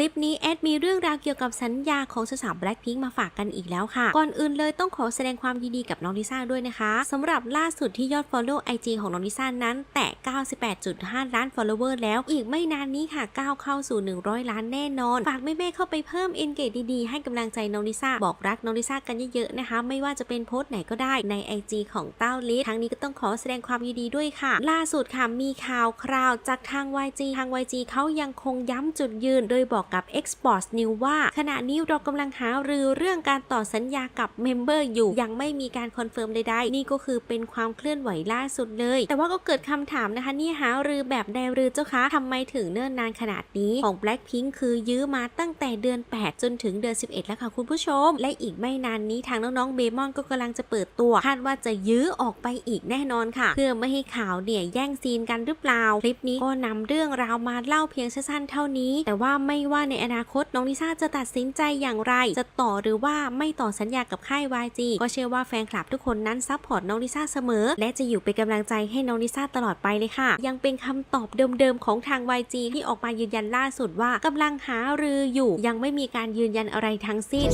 ลิปนี้แอดมีเรื่องราวเกี่ยวกับสัญญาของสาวแบล็คพิงมาฝากกันอีกแล้วค่ะ ก่อนอื่นเลยต้องขอแสดงความยินดีกับน้องลิซ่าด้วยนะคะสำหรับล่าสุดที่ยอด Follow IG ของน้องลิซ่านั้น แตะ 98.5 ล้าน follower แล้ว อีกไม่นานนี้ค่ะก้าวเข้าสู่ 100 ล้านแน่นอน ฝากแม่ๆเข้าไปเพิ่ม engage ดีๆ ให้กำลังใจน้องลิซ่าบอกรักน้องลิซ่ากันเยอะๆนะคะ ไม่ว่าจะเป็นโพสต์ไหนก็ได้ใน IG ของเต้าลิสทั้งนี้ก็ต้องขอแสดงความยินดีด้วยค่ะ ล่าสุดค่ะมีข่าวคราวจากทาง YG ทาง YG เขายังคงย้ำจุดยืน โดยบอกกับ Xbox New ว่า ขณะนี้เรากำลังหารือเรื่องการต่อสัญญากับเมมเบอร์อยู่ ยังไม่มีการคอนเฟิร์มใดๆ นี่ก็คือเป็นความเคลื่อนไหวล่าสุดเลย แต่ว่าก็เกิดคำถามนะคะ นี่หารือแบบใดหรือเจ้าคะทำไมถึงเนิ่นนานขนาดนี้ของ Blackpink คือยื้อมาตั้งแต่เดือน 8 จนถึงเดือน 11 แล้วค่ะคุณผู้ชม และอีกไม่นานนี้ทางน้องๆเบมอนก็กำลังจะเปิดตัวคาดว่าจะยื้อออกไปอีกแน่นอนค่ะ เพื่อไม่ให้ข่าวเนี่ยแย่งซีนกันหรือเปล่าคลิปนี้ก็นำเรื่องราวมาเล่าเพียงสั้นๆเท่านี้ แต่ว่าไม่ว่าในอนาคตน้องลิซ่าจะตัดสินใจอย่างไร จะต่อหรือว่าไม่ต่อสัญญากับค่าย YG ก็เชื่อว่าแฟนคลับทุกคนนั้นซัพพอร์ตน้องลิซ่าเสมอ และจะอยู่เป็นกำลังใจให้น้องลิซ่าตลอดไปเลยค่ะ ยังเป็นคำตอบเดิมๆของทาง YG ที่ออกมายืนยันล่าสุดว่ากำลังหารืออยู่ ยังไม่มีการยืนยันอะไรทั้งสิ้น